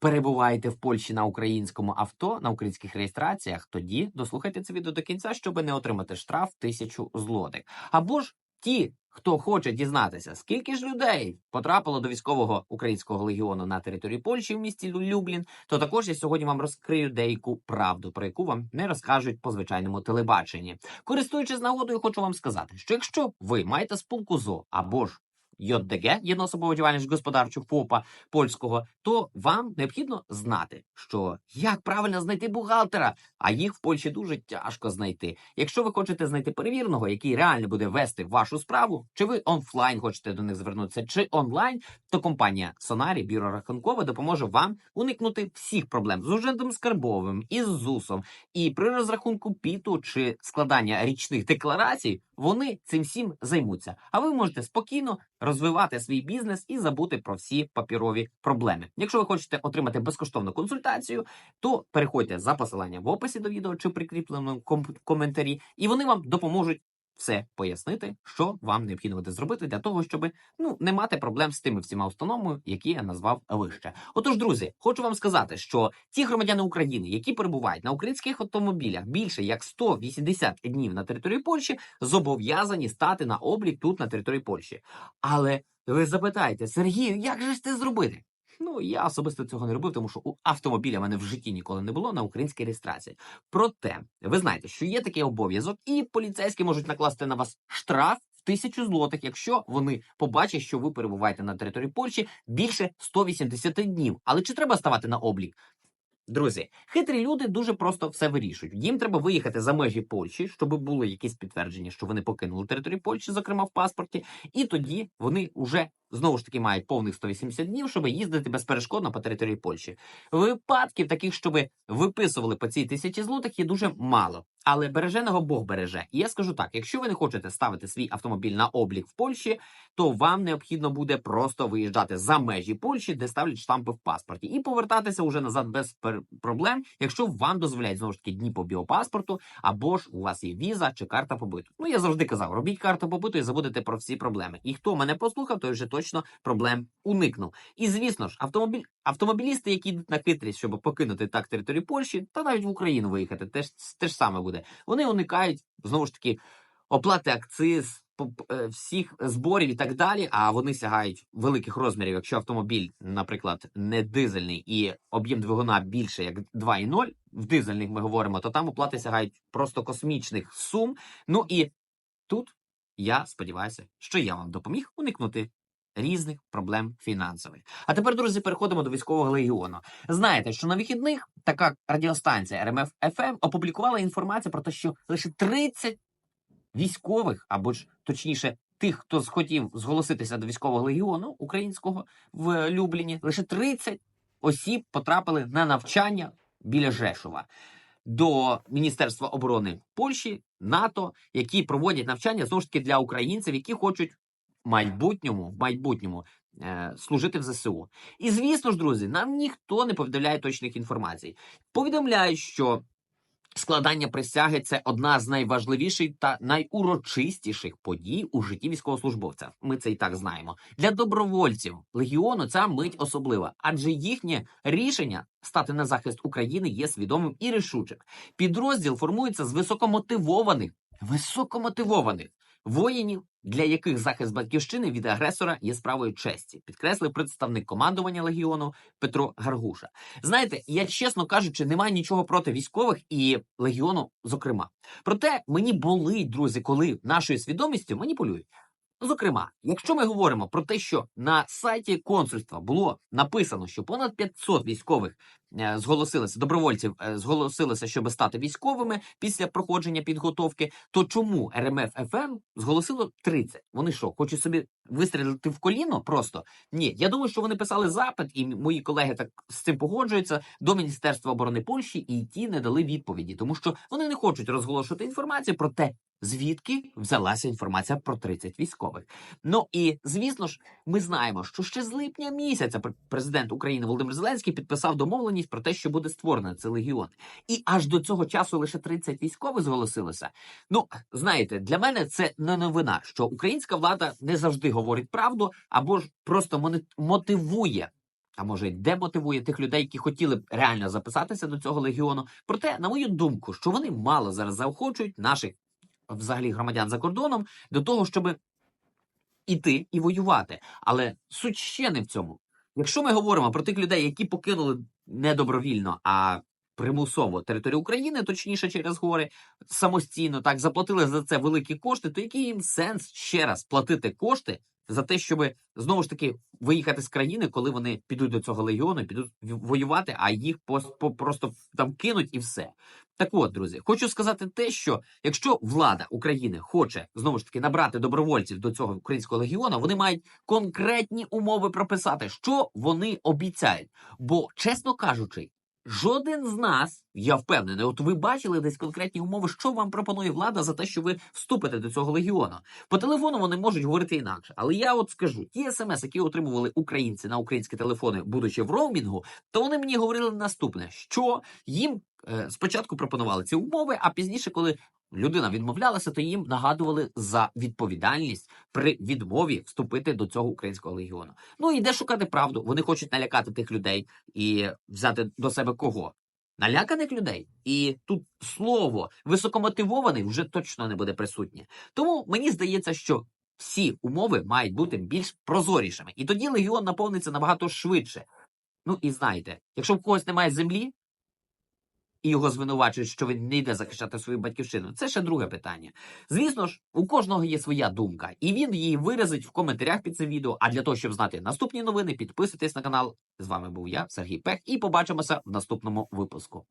перебуваєте в Польщі на українському авто, на українських реєстраціях, тоді дослухайте це відео до кінця, щоб не отримати штраф тисячу злотих. Або ж ті, хто хоче дізнатися, скільки ж людей потрапило до військового українського легіону на території Польщі в місті Люблін, то також я сьогодні вам розкрию деяку правду, про яку вам не розкажуть по звичайному телебаченні. Користуючись нагодою, хочу вам сказати, що якщо ви маєте спілку ЗО або ж ЙДГ, єдноособова діяльність господарчого ФОПа польського, то вам необхідно знати, що як правильно знайти бухгалтера, а їх в Польщі дуже тяжко знайти. Якщо ви хочете знайти перевірного, який реально буде вести вашу справу, чи ви офлайн хочете до них звернутися, чи онлайн, то компанія Сонарі, бюро рахункове, допоможе вам уникнути всіх проблем з ужендом скарбовим і з ЗУСом. І при розрахунку піту чи складання річних декларацій вони цим всім займуться. А ви можете спокійно розвивати свій бізнес і забути про всі папірові проблеми. Якщо ви хочете отримати безкоштовну консультацію, то переходьте за посиланням в описі до відео чи прикріпленому ком- коментарі, і вони вам допоможуть все пояснити, що вам необхідно буде зробити для того, щоб ну не мати проблем з тими всіма установами, які я назвав вище. Отож, друзі, хочу вам сказати, що ті громадяни України, які перебувають на українських автомобілях більше як 180 днів на території Польщі, зобов'язані стати на облік тут на території Польщі. Але ви запитаєте, Сергію, як же ж це зробити? Ну, я особисто цього не робив, тому що у автомобіля в мене в житті ніколи не було на українській реєстрації. Проте, ви знаєте, що є такий обов'язок, і поліцейські можуть накласти на вас штраф в тисячу злотих, якщо вони побачать, що ви перебуваєте на території Польщі більше 180 днів. Але чи треба ставати на облік? Друзі, хитрі люди дуже просто все вирішують. Їм треба виїхати за межі Польщі, щоб були якісь підтвердження, що вони покинули територію Польщі, зокрема в паспорті, і тоді вони вже знову ж таки мають повних 180 днів, щоб їздити безперешкодно по території Польщі. Випадків таких, щоб виписували по цій тисячі злотих, є дуже мало. Але береженого Бог береже. І я скажу так: якщо ви не хочете ставити свій автомобіль на облік в Польщі, то вам необхідно буде просто виїжджати за межі Польщі, де ставлять штампи в паспорті, і повертатися уже назад без проблем, якщо вам дозволяють знову ж таки дні по біопаспорту, або ж у вас є віза чи карта побиту. Ну я завжди казав, робіть карту побиту і забудете про всі проблеми. І хто мене послухав, той вже точно проблем уникнув. І звісно ж, автомобіль автомобілісти, які йдуть на хитрість, щоб покинути так територію Польщі, та навіть в Україну виїхати, теж те ж саме буде. Вони уникають знову ж таки оплати акциз. е, Всіх зборів і так далі, а вони сягають великих розмірів. Якщо автомобіль, наприклад, не дизельний і об'єм двигуна більше як 2,0, в дизельних ми говоримо, то там оплати сягають просто космічних сум. Ну і тут я сподіваюся, що я вам допоміг уникнути різних проблем фінансових. А тепер, друзі, переходимо до військового легіону. Знаєте, що на вихідних така радіостанція РМФ ФМ опублікувала інформацію про те, що лише 30 військових, або ж точніше, тих, хто схотів зголоситися до військового легіону українського в Любліні, лише 30 осіб потрапили на навчання біля Жешова до Міністерства оборони Польщі, НАТО, які проводять навчання знову ж таки для українців, які хочуть майбутньому, в майбутньому е, служити в ЗСУ. І звісно ж, друзі, нам ніхто не повідомляє точних інформацій. Повідомляють, що складання присяги це одна з найважливіших та найурочистіших подій у житті військовослужбовця. Ми це і так знаємо. Для добровольців легіону ця мить особлива, адже їхнє рішення стати на захист України є свідомим і рішучим. Підрозділ формується з високомотивованих, високомотивованих воїнів, для яких захист батьківщини від агресора є справою честі, підкреслив представник командування легіону Петро Гаргуша. Знаєте, я чесно кажучи, не маю нічого проти військових і легіону, зокрема. Проте мені болить, друзі, коли нашою свідомістю маніпулюють. Зокрема, якщо ми говоримо про те, що на сайті консульства було написано, що понад 500 військових зголосилися, добровольців е, зголосилися, щоб стати військовими після проходження підготовки, то чому РМФ ФМ зголосило 30? Вони що, хочуть собі вистрілити в коліно? Просто ні. Я думаю, що вони писали запит, і мої колеги так з цим погоджуються до Міністерства оборони Польщі, і ті не дали відповіді, тому що вони не хочуть розголошувати інформацію про те, звідки взялася інформація про 30 військових. Ну і звісно ж, ми знаємо, що ще з липня місяця пр- президент України Володимир Зеленський підписав домовленість про те, що буде створено цей легіон. І аж до цього часу лише 30 військових зголосилося. Ну, знаєте, для мене це не новина, що українська влада не завжди говорить правду або ж просто мотивує а може й демотивує тих людей, які хотіли б реально записатися до цього легіону. Проте, на мою думку, що вони мало зараз заохочують наших взагалі громадян за кордоном до того, щоб іти і воювати. Але суть ще не в цьому. Якщо ми говоримо про тих людей, які покинули не добровільно, а примусово територію України, точніше через гори, самостійно так заплатили за це великі кошти, то який їм сенс ще раз платити кошти за те, щоб знову ж таки виїхати з країни, коли вони підуть до цього легіону, підуть воювати, а їх просто там кинуть і все. Так от, друзі, хочу сказати те, що якщо влада України хоче знову ж таки набрати добровольців до цього українського легіону, вони мають конкретні умови прописати, що вони обіцяють. Бо, чесно кажучи, жоден з нас, я впевнений, от ви бачили десь конкретні умови, що вам пропонує влада за те, що ви вступите до цього легіону. По телефону вони можуть говорити інакше. Але я от скажу: ті смс, які отримували українці на українські телефони, будучи в роумінгу, то вони мені говорили наступне: що їм е, спочатку пропонували ці умови, а пізніше, коли людина відмовлялася, то їм нагадували за відповідальність при відмові вступити до цього українського легіону. Ну і де шукати правду? Вони хочуть налякати тих людей і взяти до себе кого? Наляканих людей, і тут слово високомотивований вже точно не буде присутнє. Тому мені здається, що всі умови мають бути більш прозорішими, і тоді легіон наповниться набагато швидше. Ну і знаєте, якщо в когось немає землі, і його звинувачують, що він не йде захищати свою батьківщину. Це ще друге питання. Звісно ж, у кожного є своя думка, і він її виразить в коментарях під цим відео. А для того, щоб знати наступні новини, підписуйтесь на канал. З вами був я, Сергій Пех, і побачимося в наступному випуску.